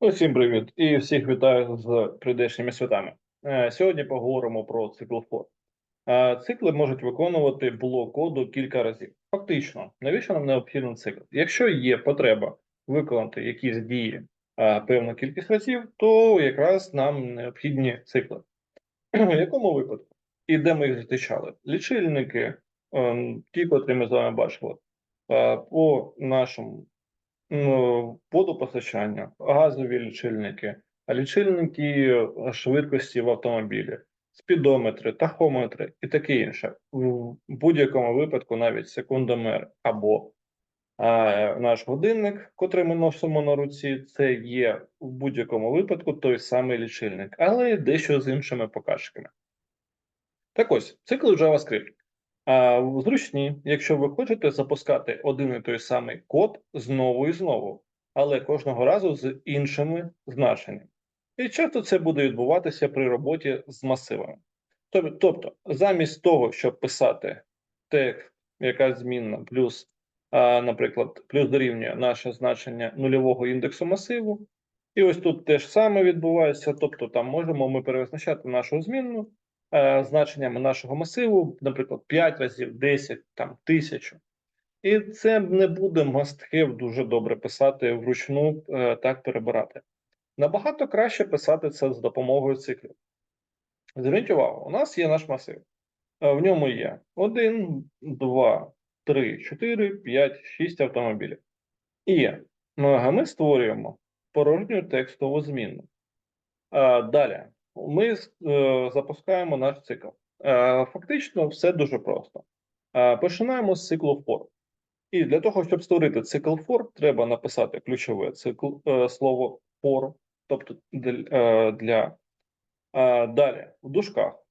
Усім привіт і всіх вітаю з прийдешніми святами. Е, Сьогодні поговоримо про цикл for. Е, Цикли можуть виконувати блок коду кілька разів. Фактично, навіщо нам необхідний цикл? Якщо є потреба виконати якісь дії е, певну кількість разів, то якраз нам необхідні цикли. В якому випадку? І де ми їх зустрічали? Лічильники, е, ті, котрі ми з вами бачили, по нашому Ну, водопостачання, газові лічильники, лічильники е, швидкості в автомобілі, спідометри, тахометри і таке інше. В будь-якому випадку навіть секундомер або а, наш годинник, котрий ми носимо на руці, це є в будь-якому випадку той самий лічильник, але дещо з іншими показчиками. Так ось, цикли JavaScript. Зручні, якщо ви хочете запускати один і той самий код знову і знову, але кожного разу з іншими значеннями. І часто це буде відбуватися при роботі з масивами. Тобто, замість того, щоб писати текст, якась змінна, плюс, наприклад, плюс дорівнює наше значення нульового індексу масиву, і ось тут те ж саме відбувається, тобто там можемо ми перевизначати нашу змінну е, значеннями нашого масиву, наприклад, 5 разів, 10, там, 1000. І це не буде have дуже добре писати вручну, е, так перебирати. Набагато краще писати це з допомогою циклів. Зверніть увагу, у нас є наш масив. Е, В ньому є 1, 2, 3, 4, 5, 6 автомобілів. І ми створюємо порожню текстову змінну. Е, Далі ми е, запускаємо наш цикл. Е, Фактично, все дуже просто. Е, Починаємо з циклу for. І для того, щоб створити цикл for, треба написати ключове цикл слово for, тобто для, далі в дужках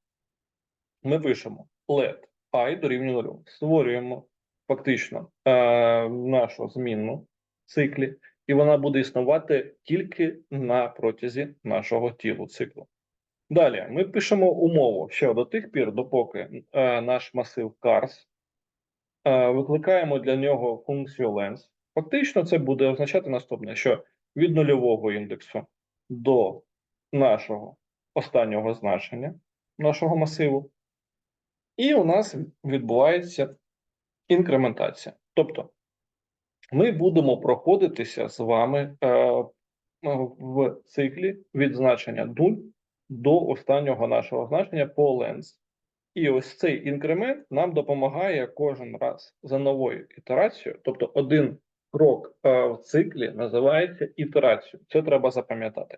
ми пишемо let i дорівнює нулю. Створюємо фактично нашу змінну циклі, і вона буде існувати тільки на протязі нашого тілу циклу. Далі ми пишемо умову, що до тих пір, допоки е, наш масив cars, е, викликаємо для нього функцію length. Фактично, це буде означати наступне: що від нульового індексу до нашого останнього значення нашого масиву, і у нас відбувається інкрементація. Тобто ми будемо проходитися з вами е, в циклі від значення 0 до останнього нашого значення по length. І ось цей інкремент нам допомагає кожен раз за новою ітерацією, тобто один крок е, в циклі називається ітерацією. Це треба запам'ятати.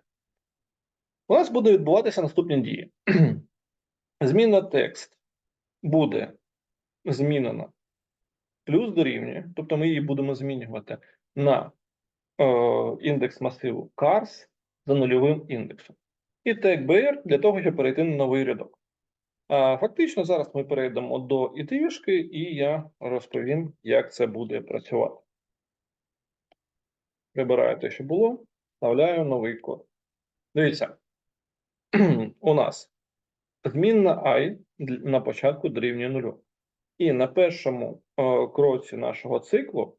У нас буде відбуватися наступні дії. Зміна текст буде змінена плюс дорівнює, тобто ми її будемо змінювати на е, індекс масиву cars за нульовим індексом. І тег BR для того, щоб перейти на новий рядок. Фактично, зараз ми перейдемо до ІТшки, і я розповім, як це буде працювати. Вибираю те, що було, вставляю новий код. Дивіться, у нас змінна і на початку дорівнює нулю. І на першому кроці нашого циклу,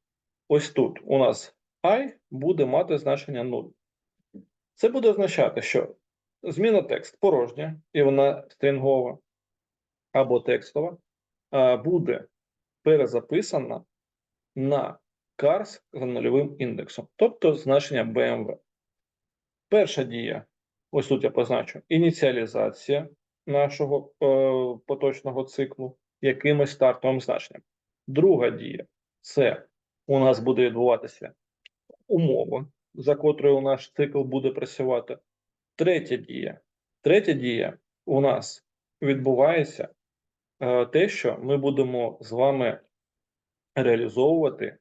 ось тут у нас і буде мати значення 0. Це буде означати, що зміна текст порожня, і вона стрінгова або текстова, буде перезаписана на cars за нульовим індексом, тобто значення BMW. Перша дія, ось тут я позначу, ініціалізація нашого е, поточного циклу якимось стартовим значенням. Друга дія це у нас буде відбуватися умова, за котрою наш цикл буде працювати. Третя дія. Третя дія у нас відбувається е, те, що ми будемо з вами реалізовувати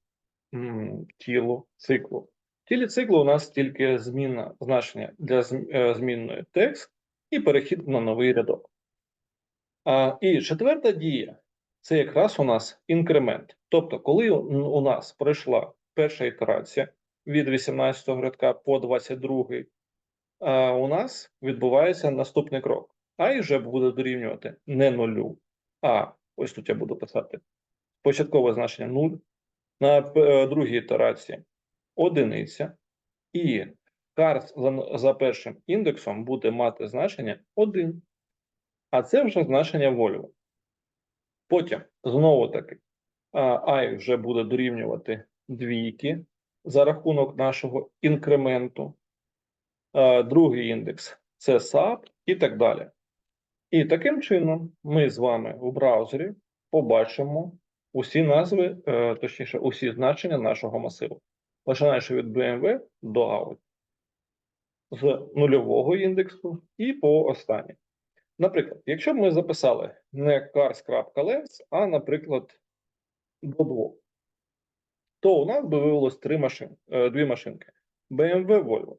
тіло циклу. Тілі циклу у нас тільки зміна значення для е, змінної текст і перехід на новий рядок. І четверта дія це якраз у нас інкремент. Тобто, коли у нас пройшла перша ітерація від 18 рядка по 22, а, у нас відбувається наступний крок. А вже буде дорівнювати не нулю, а ось тут я буду писати початкове значення 0, на е, другій ітерації одиниця, і в за, першим індексом буде мати значення 1. А це вже значення Volvo. Потім, знову таки, а, I вже буде дорівнювати двійки за рахунок нашого інкременту. А, Другий індекс це SAP і так далі. І таким чином ми з вами в браузері побачимо усі назви, е, точніше, усі значення нашого масиву, починаючи від BMW до Audi. З нульового індексу і по останній. Наприклад, якщо б ми записали не cars.lens, а, наприклад, до двох, то у нас би виявилось три машин, е, дві машинки BMW, Volvo.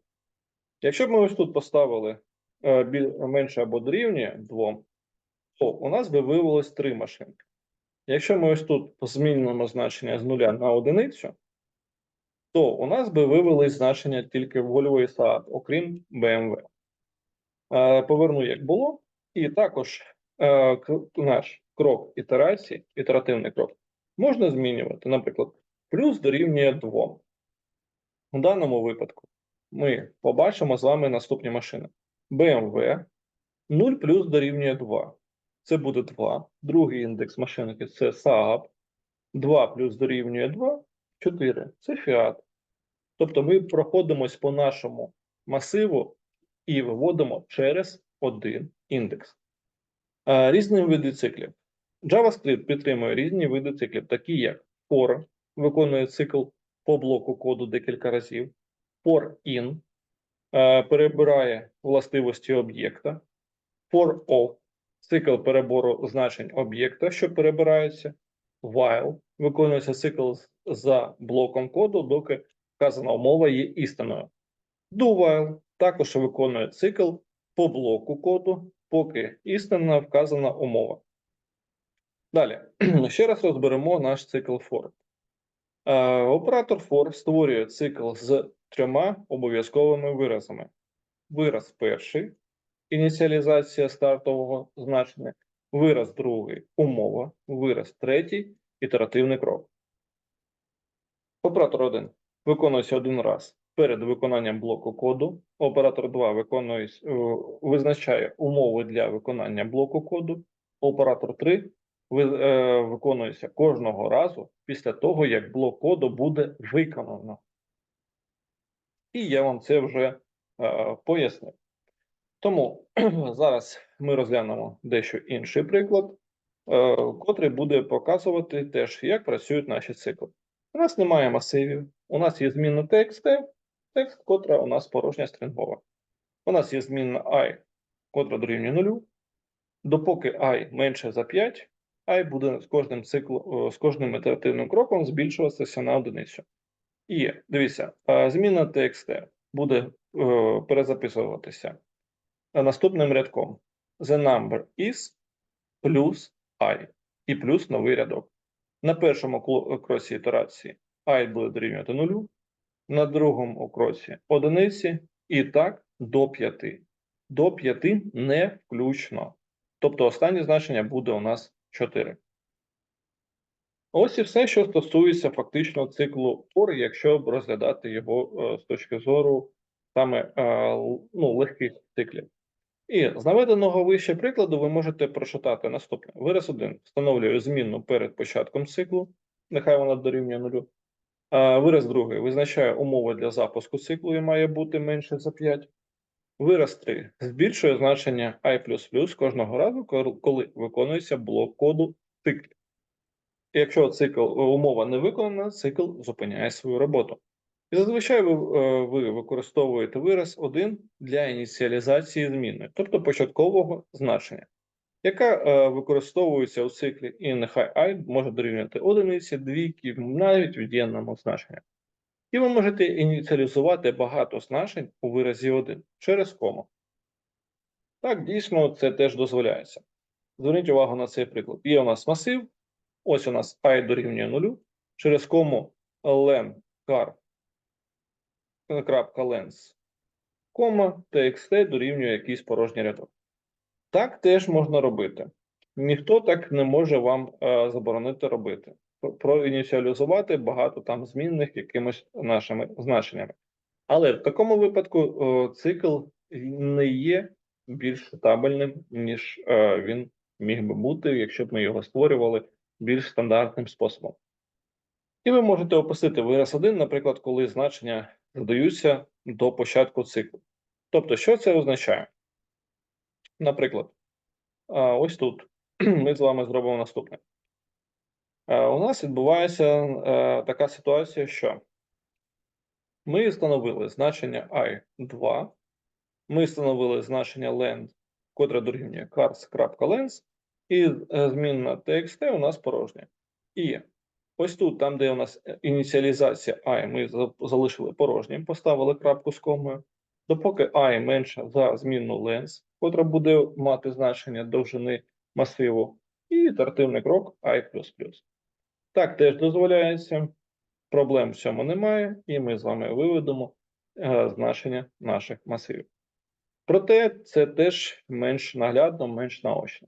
Якщо б ми ось тут поставили е, менше або дорівнює двом, то у нас би виявилось три машинки. Якщо ми ось тут змінимо значення з нуля на одиницю, то у нас би вивелись значення тільки Volvo і Saab, окрім BMW. Е, Поверну, як було, і також е, наш крок ітерації, ітеративний крок, можна змінювати. Наприклад, плюс дорівнює 2. У даному випадку ми побачимо з вами наступні машини. BMW 0 плюс дорівнює 2. Це буде 2. Другий індекс машинки це Saab. 2 плюс дорівнює 2, 4. Це Fiat. Тобто ми проходимось по нашому масиву і виводимо через один індекс. Різні види циклів. JavaScript підтримує різні види циклів, такі як for, виконує цикл по блоку коду декілька разів, for in, е, перебирає властивості об'єкта, for of, цикл перебору значень об'єкта, що перебирається, while, виконується цикл за блоком коду, доки вказана умова є істинною. Do while також виконує цикл по блоку коду, поки істинна вказана умова. Далі, ще раз розберемо наш цикл for. Е, Оператор for створює цикл з трьома обов'язковими виразами. Вираз перший ініціалізація стартового значення, вираз другий умова, вираз третій ітеративний крок. Оператор 1 виконується один раз перед виконанням блоку коду. Оператор 2 виконує, е, визначає умови для виконання блоку коду. Оператор 3 е, виконується кожного разу після того, як блок коду буде виконано. І я вам це вже е, пояснив. Тому зараз ми розглянемо дещо інший приклад, е, котрий буде показувати теж, як працюють наші цикли. У нас немає масивів, у нас є змінна TXT, текст, котра у нас порожня стрингова. У нас є змінна i, котра дорівнює нулю. Допоки і менше за 5, i буде з кожним циклом, з кожним ітеративним кроком збільшуватися на одиницю. І дивіться, е, зміна TXT буде е, перезаписуватися наступним рядком. The number is плюс і і плюс новий рядок. На першому кло- кросі ітерації і буде дорівнювати нулю, на другому кроці одиниці і так до 5. До 5 не включно. Тобто останнє значення буде у нас 4. Ось і все, що стосується фактично циклу OR, якщо розглядати його е, з точки зору саме е, ну, легких циклів. І з наведеного вище прикладу ви можете прочитати наступне. Вираз 1 встановлює змінну перед початком циклу, нехай вона дорівнює нулю. Вираз другий визначає умови для запуску циклу і має бути менше за 5. Вираз 3 збільшує значення і кожного разу, коли виконується блок коду циклів. Якщо цикл умова не виконана, цикл зупиняє свою роботу. І зазвичай ви, е, ви використовуєте вираз 1 для ініціалізації зміни, тобто початкового значення, яка е, використовується у циклі і нехай і може дорівнювати одиниці, двійки, навіть від'ємному значенню. І ви можете ініціалізувати багато значень у виразі 1 через кому. Так, дійсно, це теж дозволяється. Зверніть увагу на цей приклад. Є у нас масив, ось у нас і дорівнює 0, через кому len car крапка lens, кома, txt дорівнює якийсь порожній рядок. Так теж можна робити. Ніхто так не може вам е, заборонити робити. Проініціалізувати багато там змінних якимось нашими значеннями. Але в такому випадку о, цикл не є більш стабільним, ніж е, він міг би бути, якщо б ми його створювали більш стандартним способом. І ви можете опустити вираз 1, наприклад, коли значення задаються до початку циклу. Тобто, що це означає? Наприклад, ось тут ми з вами зробимо наступне. У нас відбувається е, така ситуація, що ми встановили значення i2, ми встановили значення length, котре дорівнює cars.length, і е, змінна txt у нас порожня. І ось тут, там, де у нас е, ініціалізація i, ми залишили порожнім, поставили крапку з комою. Допоки і менша за змінну length, котра буде мати значення довжини масиву, і ітеративний крок i++. Так теж дозволяється. Проблем в цьому немає, і ми з вами виведемо е, значення наших масивів. Проте це теж менш наглядно, менш наочно.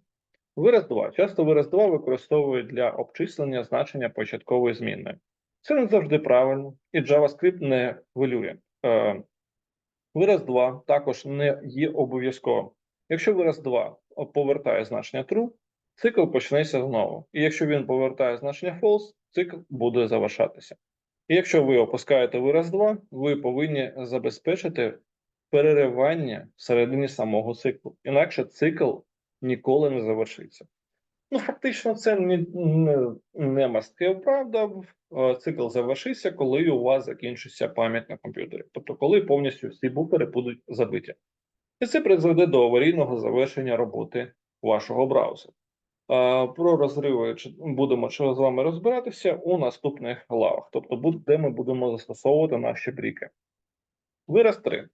Вираз 2. Часто вираз 2 використовують для обчислення значення початкової змінної. Це не завжди правильно, і JavaScript не хвилює. Е, Вираз 2 також не є обов'язковим. Якщо вираз 2 повертає значення true, цикл почнеться знову. І якщо він повертає значення false, цикл буде завершатися. І якщо ви опускаєте вираз 2, ви повинні забезпечити переривання всередині самого циклу. Інакше цикл ніколи не завершиться. Ну, фактично, це не, не, не must-have, правда. Е, Цикл завершиться, коли у вас закінчиться пам'ять на комп'ютері. Тобто, коли повністю всі буфери будуть забиті. І це призведе до аварійного завершення роботи вашого браузера. Е, Про розриви будемо з вами розбиратися у наступних главах, тобто де ми будемо застосовувати наші бріки. Вираз 3.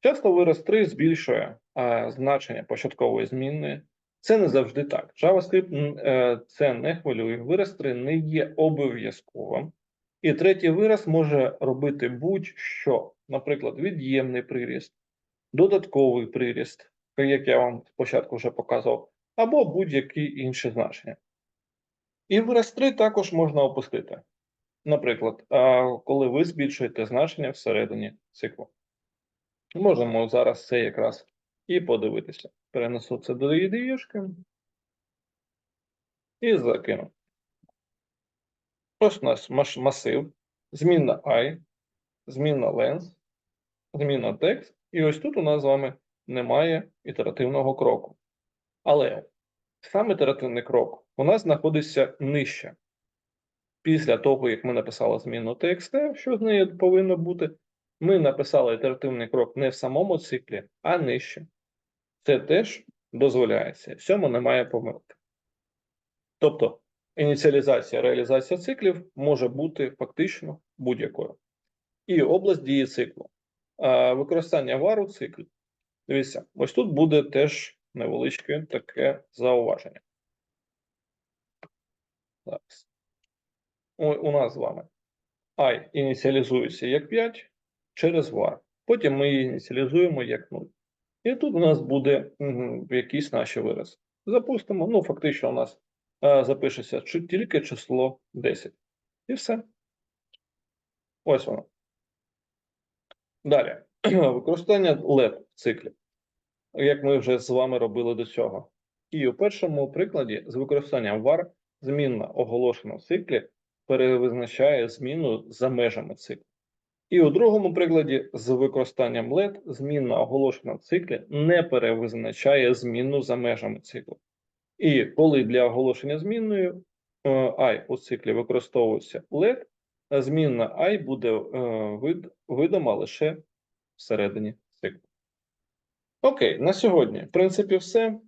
Часто вираз 3 збільшує е, значення початкової змінної. Це не завжди так. JavaScript е, це не хвилює. Вираз 3 не є обов'язковим. І третій вираз може робити будь-що, наприклад, від'ємний приріст, додатковий приріст, як я вам спочатку вже показував, або будь-які інші значення. І вираз 3 також можна опустити. Наприклад, коли ви збільшуєте значення всередині циклу. Можемо зараз це якраз і подивитися. Перенесу це до IDE-шки і закину. Ось у нас масив, змінна i, змінна length, змінна text, і ось тут у нас з вами немає ітеративного кроку. Але сам ітеративний крок у нас знаходиться нижче. Після того, як ми написали зміну TXT, що з нею повинно бути, ми написали ітеративний крок не в самому циклі, а нижче. Це теж дозволяється. В цьому немає помилки. Тобто ініціалізація, реалізація циклів може бути фактично будь-якою. І область дії циклу. Використання вару циклів. Дивіться, ось тут буде теж невеличке таке зауваження. Зараз. У нас з вами і ініціалізується як 5 через var. Потім ми її ініціалізуємо як 0. І тут у нас буде якийсь наші вирази. Запустимо. Ну, фактично, у нас е, запишеться тільки число 10. І все. Ось воно. Далі. Використання LED в циклі, як ми вже з вами робили до цього. І у першому прикладі з використанням var змінна оголошена в циклі перевизначає зміну за межами циклу. І у другому прикладі з використанням LED змінна оголошена в циклі не перевизначає зміну за межами циклу. І коли для оголошення змінною е, i у циклі використовується LED, змінна і буде е, вид, видима лише всередині циклу. Окей, на сьогодні, в принципі, все.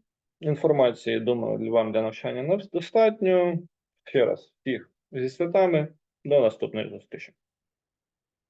Інформації, думаю, вам для навчання достатньо. Ще раз всіх зі святами. До наступної зустрічі.